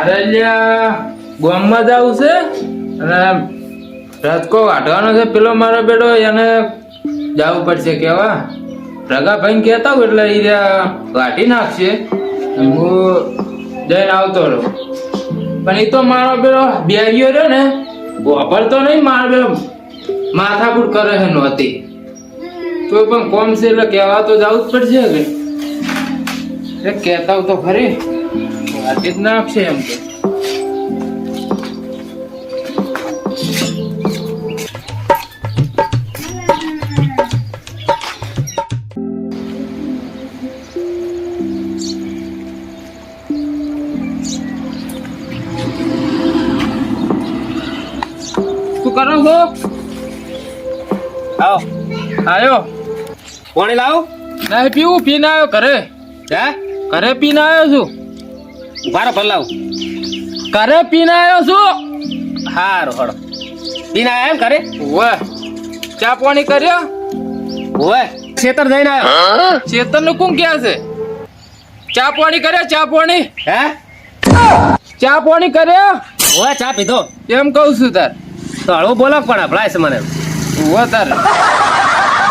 મારે ગામમાં જવું છે? અને રસકો વાઢવાનો છે પેલો મારો બેડો, એને જવું પડશે કેવા? રગાભાઈ કહેતા હોય એટલે એ વાઢી નાખશે. હું જઈને આવતો રહું. પણ એ તો મારો બેટો બે ગયો રહ્યો ને વાપરતો નહીં મારો પેલો માથાકૂટ કરે છે નહોતી તો પણ કોમ છે એટલે કહેવા તો જવું જ પડશે કે. કહેતા તો ખરી. વાટી જ નાખશે એમ તો કરો છો આવો. આવ્યો પાણી લાવો. ના પીવું પીને આવ્યો ઘરે. હે? ઘરે પીને આવ્યો છું. બારો ભર કરે પીને આવ્યો છું. હારો હળો પીને આયા એમ કરે ઓય ચા પાણી કર્યો? ઓય ખેતર જઈને આવ્યો ચેતનનું કોણ ક્યાં છે? ચા પાણી કર્યો? ચા પાણી? હે? ચા પાણી કર્યો? ઓય ચા પીધો. એમ કહું છું તાર. તો હળવું બોલો પણ ભલાય છે મને? ઓય તાર.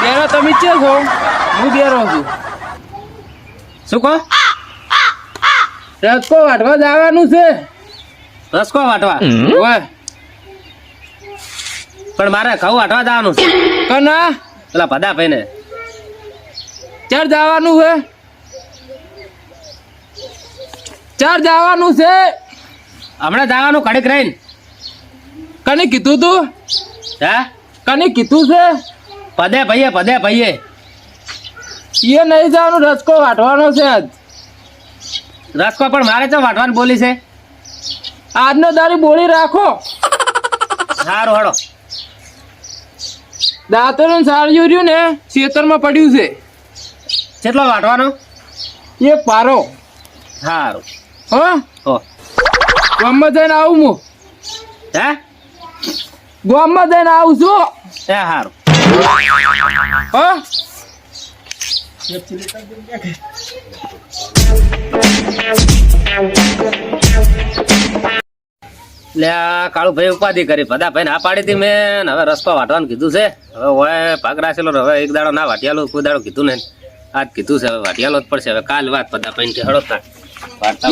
બેરો તમે છે છો? હું બેરો છું. શું કહો? રસકો વાટવા જવાનું છે. રસકો વાટવા? ઓય પણ મારે ઘઉં વાટવા જવાનું છે. કના? પેલા ભદા ભાઈને ચાર જવાનું છે. ચાર જવાનું છે. હમણાં જવાનું કડક રહીને. કને કીધું તું? હે? કને કીધું છે? પદે ભાઈએ પદે ભાઈએ એ નહીં જવાનું રસકો વાટવાનો છે આજ. રસકો પણ મારે તો વાટવાનું બોલી છે. આજનો દારી બોલી રાખો. સારું હળો દાંતરનું સારું રહ્યું ને ખેતરમાં પડ્યું છે. કેટલો વાટવાનો એક પારો. સારું હો? હો. ગામમાં જઈને આવું હું. હે? ગામમાં જઈને આવું છું. એ સારું હો? લે આ કાળુ ભાઈ ઉપાધિ કરી. બધા ભાઈ ના પાડી હતી મેં હવે રસ્તો વાટવાનું કીધું છે. હવે હોય ભાગ રાખેલો હવે એક દાડો ના વાટિયાલો કોઈ દાડો કીધું ને આજ કીધું છે હવે વાટિયાલો જ પડશે. હવે કાલ વાત બધા ભાઈ ને હળો તા વાર્તા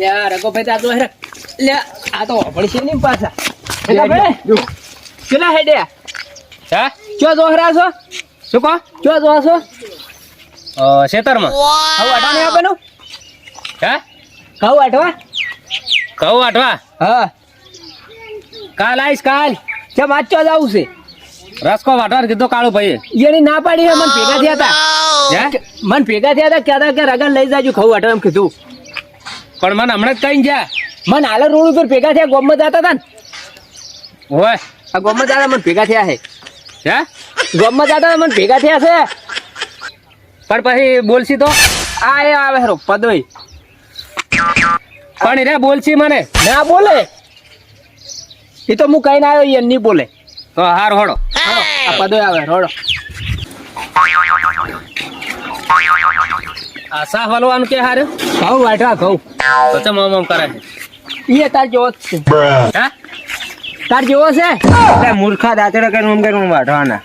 લે રઘુભાઈ તો આ તો હેરે આ તો નહીં પાછા. કેટલા હેડ્યા? હે? ચો જોહરા છો? શું કહો? ચો જો છો? અ, ખેતરમાં હવે અટવા નહીં આપેનું હે? ઘઉં અટવા ઘઉં અટવા હા. કાલ આવીશ કાલ. કેમ આજ ચો જવું છે? રસકો વાટવાર કીધો કાળો ભાઈ એની ના પાડી મને ભેગા થયા હતા. હે? મને ભેગા થયા હતા કહેતા કે રગન લઈ જાજો ઘઉં વાટવા એમ કીધું. પણ મને હમણાં જ કઈ ગયા. મને હાલ રોડ ઉપર ભેગા થયા ગોમમાં જતા હતા ને. હોય આ ગોમમાં જતા મને ભેગા થયા છે હે? ગોમમાં જતા મને ભેગા થયા છે. પણ પછી બોલશી તો? આ એ આવે હેરો પદોઈ. પણ રે બોલશી મને. ના બોલે? એ તો હું કઈ ના આવ્યો એમ નહીં બોલે. તો હાર હળો. આ પદોઈ આવે રોડો આ સાફ વાલવાનું કે હારે? ઘઉં વાટવા ઘઉં. તો ચમ આમ કરે એ તાર જેવો જ છે. હે? તાર જેવો છે? એટલે મૂર્ખા દાંતડે કરીને કે કરીને વાઢવાના.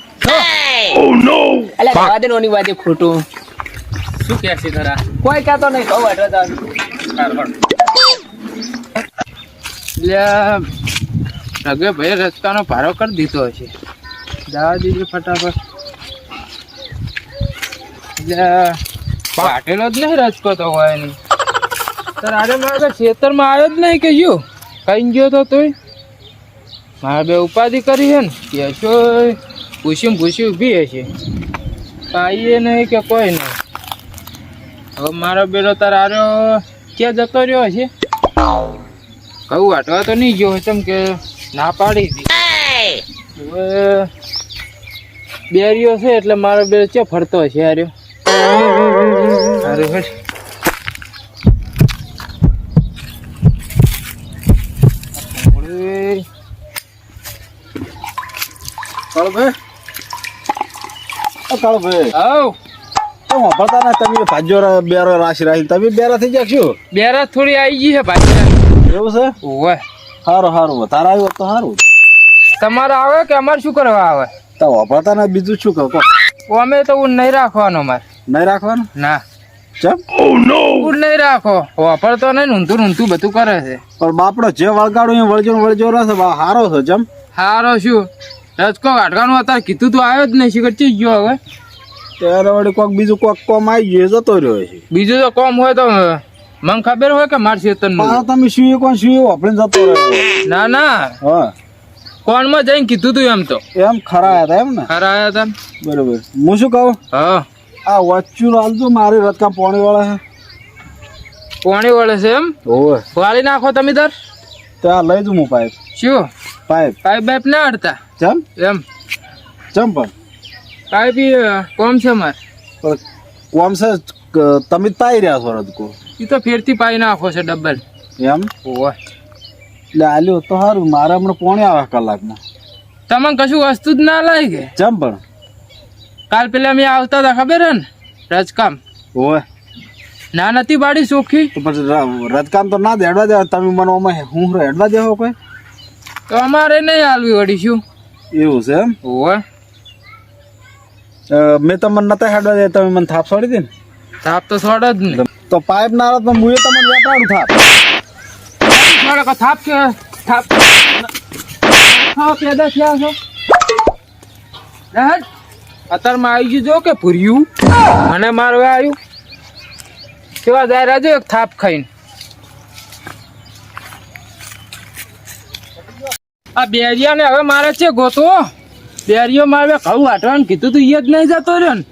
એટલે જવા દે નોની વાતે ખોટું. શું કે છે તારા? કોઈ કહેતો નહીં કહું વાઢવા તાર હાર અગે ભાઈ રસ્તાનો ભારો કરી દીધો છે. જવા દીધો ફટાફટ. લ્યા પાટેલો જ નહીં રસ્તો તો હોય નહીં તારે મારે ખેતરમાં આવ્યો જ નહીં કે યો કઈ ગયો તો તોય? મારે બે ઉપાધિ કરી છે ને, કે છો ભૂસી ભૂસી ઊભી હશે. કાંઈ નહીં કે કોઈ નહીં. હવે મારો બેડો તાર ક્યાં જતો રહ્યો હશે? કહું, વાટવા તો નહીં ગયો તમ કે ના પાડી હતી હવે બેરીઓ છે એટલે મારો બે ચે ફરતો હશે આર્યો? અરે ચાલો ભાઈ કાળો ભાઈ હવ તો વાપરતા ના તમે ભાજ્યો બેરો રાશિ રાશિ. તમે બેરા થઈ જશો બેરા થોડી આવી ગઈ છે ભાઈ એવું છે? ઓવે. સારું સારું વધારે આવ્યું તો સારું તમારે આવે કે અમારે શું કરવા આવે? તો વાપરતા ના બીજું શું કહો. અમે તો ઊન નહીં રાખવાનો અમારે. નહીં રાખવાનું? ના. ચમ? ઊન નહીં રાખો. વાપરતો નહીં ઊંધું ઊંધું બધું કરે છે. પણ બાપડો જે વળગાડું એ વળજો વળજો રહેશે હારો છે ચમ? હારો શું રજકો કાઢવાનું અત્યારે કીધું તું આવ્યો જ નહીં. શિખર ચી ગયો હવે. ત્યારે વળી કોક બીજું કોક કોમ આવી ગયું જતો રહ્યો છે. બીજું તો કોમ હોય તો મને ખબર હોય કે માર શેતન પાછો તમે શું કોણ શું આપણે જતો રહ્યો? ના ના. હા. કોણમાં જઈને કીધું તું એમ તો. એમ ખરા હતા એમ ને? ખરા આયા હતા ને? બરોબર. હું શું કહું? હા. આ વચ્ચું હાલજો મારી રતકા પોણી વાળા પોણી વાળે છે એમ? છે વાળી નાખો તમે દર. ત્યાં લઈ દઉં હું પાઇપ. શું? પાઇપ. પાઇપ બાઇપ ના અડતા. ચમ? એમ. ચમ પણ? પાઇપ કોમ છે માર કોમ છે તમે પાઈ રહ્યા છો રદકો એ તો ફેરથી પાઈ નાખો છે ડબલ. એમ? ઓય. એટલે આલ્યો તો સારું મારે હમણાં પોણી આવે કલાકમાં તમને કશું વસ્તુ જ ના લાગે? ચમ પણ? કાલ પેલા મેં આવતા હતા ખબર હે ને? રજકામ. ઓવે ના નથી બાડી સુખી? તો પછી ર- રતકામ તો ના દેડવા દે તમે મને હું હેડવા દેવો કોઈ? તો અમારે નહીં હાલવી વળી શું? એવું છે એમ? હોય મેં તમને નતા હેડવા દે તમે મને થાપ છોડી દે ને? થાપ તો છોડ જ નહીં તો પાઇપ ના આવે તો હું એ તમને વેટાડું થાપ. કો થાપ કે થાપ હા પેદા થયા છો? અત્યારમાં આવી ગયું જો કે ભૂર્યું. મને મારવા આવ્યું. કેવા જાય રાજો એક થાપ ખાઈને. આ બેરિયાને હવે મારે છે ગોતો બેરિયો મારે કહું વાટવાનું કીધું તું એ જ નહીં જતો રહ્યો ને.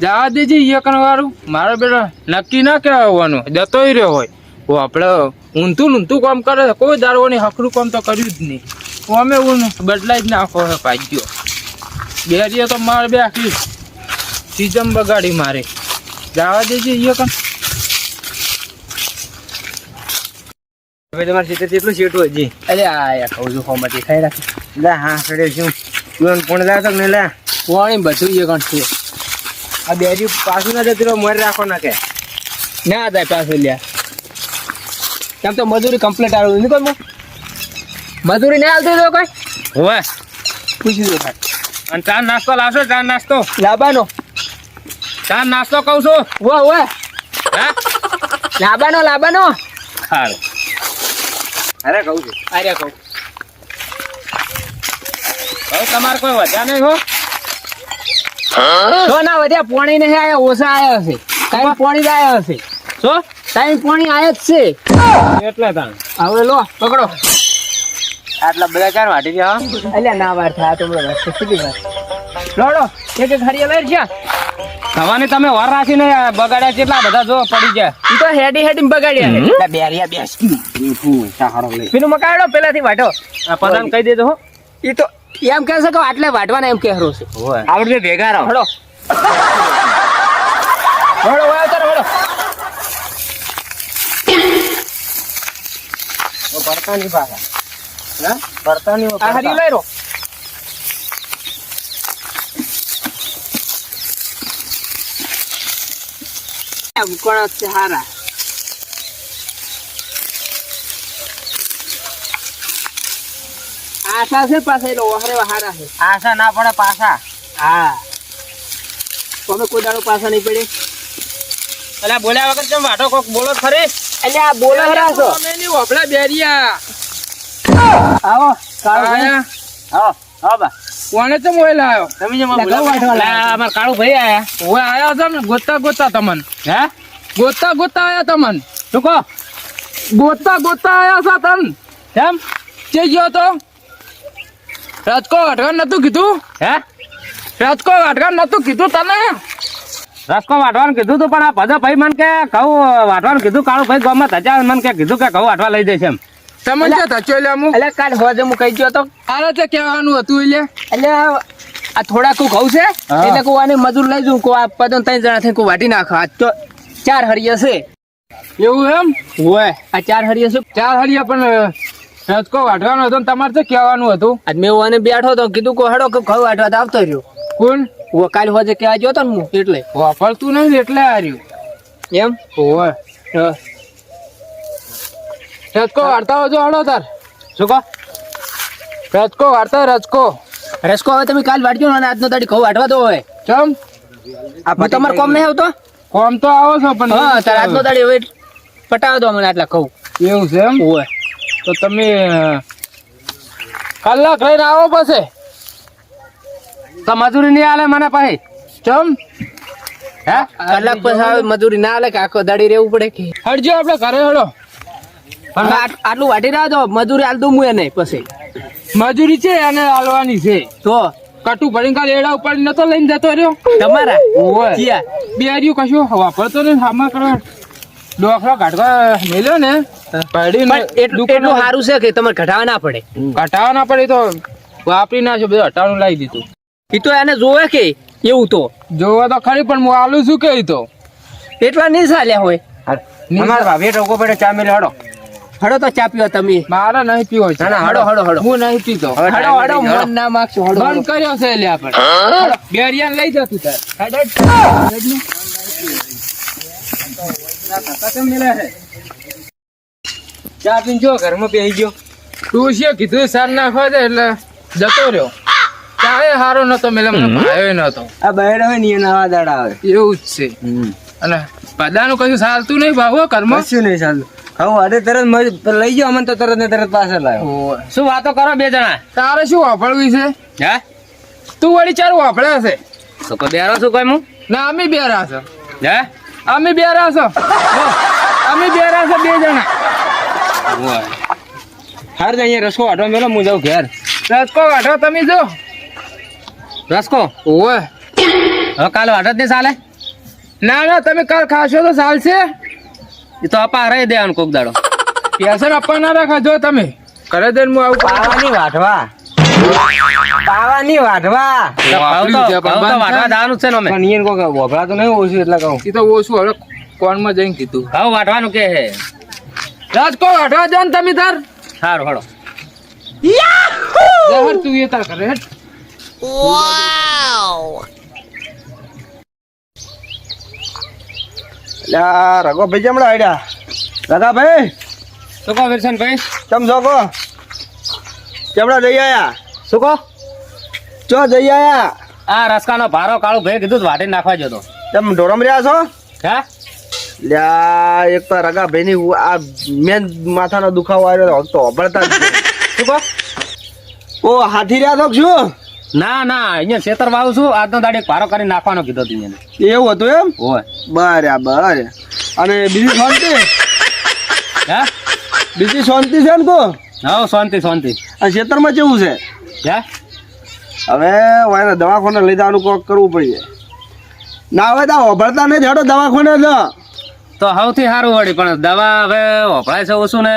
જવા દેજે એ વાળું. મારો બેટો નક્કી ના કહેવાનું જતોય રહ્યો હોય. હું આપણે ઊંધું ઊંધું કામ કરે છે. કોઈ દારૂની હકરું કામ તો કર્યું જ નહીં. અમે હું બદલાઈ જ નાખો હે ભાગ્યો બેરિયો તો મારે બે આખી સીઝમ બગાડી મારે. જવા દેજે એ કામ હવે તમારે સીધે કેટલું શેઠું હજી અરે આ કહું છું હોમાંથી ખાઈ રાખે. લે હા સડે શું? તું પણ લાવ તો ને લે. બધું એ ગણ છે આ બેરી પાછું ના જતી રહો મોર રાખો ના કે. ના થાય પાછું લ્યા. કેમ તો મજૂરી કમ્પ્લીટ આવું નહીં કોઈ મજૂરી નહીં આવતી તો કોઈ? હોવે. પૂછી દો ખાલી અને ચા નાસ્તો લાવશો ચા નાસ્તો? લાબાનો ચા નાસ્તો કહું છું. વો વો હા? લાબાનો લાબાનો સારું અરે કહું છું. આર્યા કહું. હવે તમારે કોઈ વધ્યા નહીં હો. તો ના વધ્યા પોણી નહીં આયા ઓછા આયા હશે. ટાઈમ પોણી આયા હશે. તો ટાઈમ પોણી આયા જ છે. એટલે તાણ. હવે લો પકડો. આટલા બધા ચાર વાટી ગયા એટલે ના વાર થાય તો વાર લોડો એક એક હરિયા લઈ ગયા થવાની તમે વાર રાખીને બગાડ્યા કેટલા બધા જો પડી ગયા. ઈ તો હેડી હેડી બગાડ્યા લે બેરિયા બેસ. પેલું મકાડો પેલાથી વાટો આ પદાન કહી દેજો હો. ઈ તો એમ કહે છે કે આટલે વાટવાના એમ કહેરો છે. આવડે ભેગા રહો. હડો હડો વાયો તારો હડો બરતાની ભાષા હા? બરતાની આ હરી લઈ રો કોણ છે હારા. આશા છે પાછા એટલે ઓહરે હારા છે. આશા ના પડે પાછા. હા. તમે કોઈ દાડો પાછા નહીં પડે. એટલે બોલ્યા વગર કેમ વાટો કોક બોલો ખરે? ખરી એટલે આ બોલો હરા છો. અમે ની હોભળા બેરિયા. આવો કાળો હા હા બા. કોણે તો મોય લાયો તમે જે અમાર કાળુ ભાઈ આયા. ઓય આયા છો ને? ગોતા ગોતા તમન. હે? ગોતા ગોતા આયા તમન. શું કહો ગોતા ગોતા આયા છો તન. કેમ? ચે ગયો તો? રાજકોટ વાટવાનું નતું કીધું? હે? રાજકોટ વાટવાનું નતું કીધું તને? રસકો વાટવાનું કીધું તું પણ આ બધા ભાઈ મને કે કહું વાટવાનું કીધું કાળુ ભાઈ ગામમાં ધજા મને કે કીધું કે કહું વાટવા લઈ જઈશ એમ. તમને જો થચો લે અમુક એટલે કાલ હોજે હું કહી ગયો તો. આરે તે કહેવાનું હતું એટલે એટલે આ થોડા કુ ઘઉં છે? એટલે કુ આને મજૂર લઈ જઉં કો આ પદન ત્રણ જણા થઈ કુ વાટી નાખો. આ તો ચાર હરિયા છે. એવું એમ? હોય. આ ચાર હરિયા છે? ચાર હરિયા પણ રાજકો વાટવાનું હતું તમારે તો કહેવાનું હતું. આજ મેં ઓને બેઠો તો કીધું કો હડો કે ઘઉં વાટવા તો આવતો રહ્યો. કોણ? ઓ કાલ હોજે કેવા ગયો તો ને હું એટલે. વાપરતું નહીં એટલે એટલે હાર્યું. એમ? ઓવે હા. રચકો વાર્તા હોજો હળો તાર. શું કહો? રજકો વાર્તા રજકો. રસકો હવે તમે કાલ વાટજો ને અને આજનો દાડી ઘઉં વાટવા દો હવે. ચમ? હું તમારે કોમ નહીં આવતો? કોમ તો આવો છો પણ હા તાર આજનો દાડી હવે પટાવ દો મને આટલા ઘઉં. એવું છે એમ? હોય તો તમે કલાક રહીને આવો પછી. તો મજૂરી નહીં આલે મને પછી ચમ? હે? કલાક પછી આવે મજૂરી ના આલે કે આખો દાડી રહેવું પડે કે? હડજો આપણે ઘરે હળો પણ આટલું વાટી રહ્યા તો મજૂરી આલ દઉં હું એને પછી. મજૂરી છે અને હાલવાની છે. તો? કટુ ભરીને કાલે એડા ઉપર નતો લઈને જતો રહ્યો. તમારા? ઓય. જીયા. બે હર્યું કશું વાપરતો ને સામા કરવા. ડોખરો કાઢવા મેલ્યો ને પણ એટલું સારું છે કે તમારે ઘટાવા ના પડે? ઘટાવા ના પડે તો વાપરી ના છે બધું હટાણું લાવી દીધું. એ તો એને જોવે કે એવું તો. જોવા તો ખરી પણ હું આલું શું કે તો. એટલા નહીં ચાલ્યા હોય. અમારા ભાભી ટોકો પડે ચા મેલે હડો હડો તો ચા પીવો તમે. મારે નહીં પીવો છે. ના, હડો હડો હડો હળો. હું નહીં પીતો. હડો હડો મન ના માગશો હડો બંધ કર્યો છે લે આપણે બેરિયાને લઈ જતું તાર. ચા પીને જો ઘરમાં બેસી ગયો. તું છે કીધું? સાર નાખવા દે એટલે જતો રહ્યો. ચાહે હારો નતો મેલે મને ભાયો નતો. આ બહેર હોય ને એના આવા દાડા આવે. એવું જ છે. અને પદાનું કશું ચાલતું નહીં ભાવો કર્મ કશું નહીં ચાલતું. હવે અરે તરત મજ- લઈ જાઓ અમને તો તરત ને તરત પાસે લાવ્યો શું વાતો કરો બે જણા? તારે શું વાપરવી છે? હે? તું વળી ચાર વાપરે હશે તો કોઈ બેરો શું કોઈ હું ના અમે બે છો. છે હે? અમે બે છો. છે અમે બે છો છે બે જણા. હાર અહીંયા રસકો વાટવા મેલો હું જાઉં ઘેર. રસકો વાઢો તમે જો. રસકો? ઓવે હવે કાલે વાટ જ નહીં ચાલે ના ના તમે કાલ ખાશો તો ચાલશે એ તો આપા રહી દેવાનું કોક દાડો. પેસર આપવા ના રાખા જો તમે. કરે દે હું આવું પાવાની વાઢવા. પાવાની વાટવા વાઢવા છે, વાટવા જવાનું છે ને અમે. પણ એને કોક વભરાતું નહીં ઓછું એટલે કહું. એ તો ઓછું હવે કોણમાં જઈને કીધું. હવે વાટવાનું કે હે? રાજકો વાઢવા દે ને તમે તાર. સારું હળો યાહુ! તું એ તાર કરે હેડ. લ્યા આ ભાઈ જમણા આડ્યા રઘાભાઈ શું કહો વિરસન ભાઈ ચમ છો કહો? જમણા જઈ આયા? શું કહો? ચો જઈ આયા? આ રસકાનો ભારો કાળું ભાઈ કીધું વાટી નાખવા જતો તમે ઢોરમ રહ્યા છો? હે? લ્યા એક તો રગાભાઈ ની આ મેન માથાનો દુખાવો આવ્યો તો અભળતા શું કહો? ઓ હાથી રહ્યા છો શું? ના ના અહીંયા ખેતર વાવું છું. આજનો દાડે પારો કરી નાખવાનો કીધો તું એવું હતું એમ? હોય બરાબર અને બીજી શાંતિ? હે? બીજી શાંતિ છે ને તો હા શાંતિ શાંતિ. આ ખેતરમાં કેવું છે? હે? હવે વાયને દવાખાને લઈ જવાનું કોક કરવું પડશે ના હવે તો અભળતા નહીં હેડો દવાખાને જ. તો સૌથી સારું વળી પણ દવા હવે વપરાય છે ઓછું ને.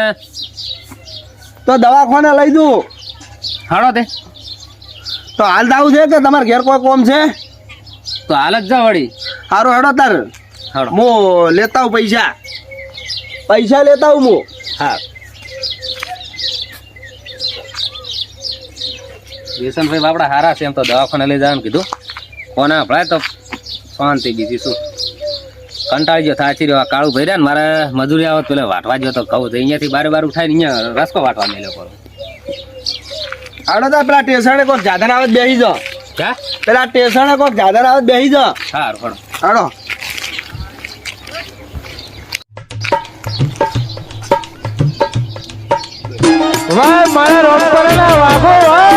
તો દવાખાને લઈ દઉં હાડો તે. તો હાલ દાવું છે કે તમારે ઘેર કોઈ કોમ છે? તો હાલ જ જા વળી. સારું હેડો તાર. હાડો. હું લેતા હું પૈસા. પૈસા લેતા હું હું હા. વેસનભાઈ બાપડા હારા છે એમ તો દવાખાને લઈ જવાનું કીધું. કોને વપરાય તો શાંતિ બીજી શું. કંટાળી ગયો થાચી રહ્યો. આ કાળું ભર્યા ને મારે મજૂરી આવત પેલા વાટવા ગયો તો કહું તો અહીંયાથી બારે બાર ઉઠાઈને અહીંયા રસ્કો વાટવા મેલ્યો કરો હાડો તા પેલા ટેસણે કોક જાધર આવે બેહી જો. હે પેલા ટેસણે કોક જાધર આવે બેહી જો. સારું હાડો હાડો ભાઈ મારા રોડ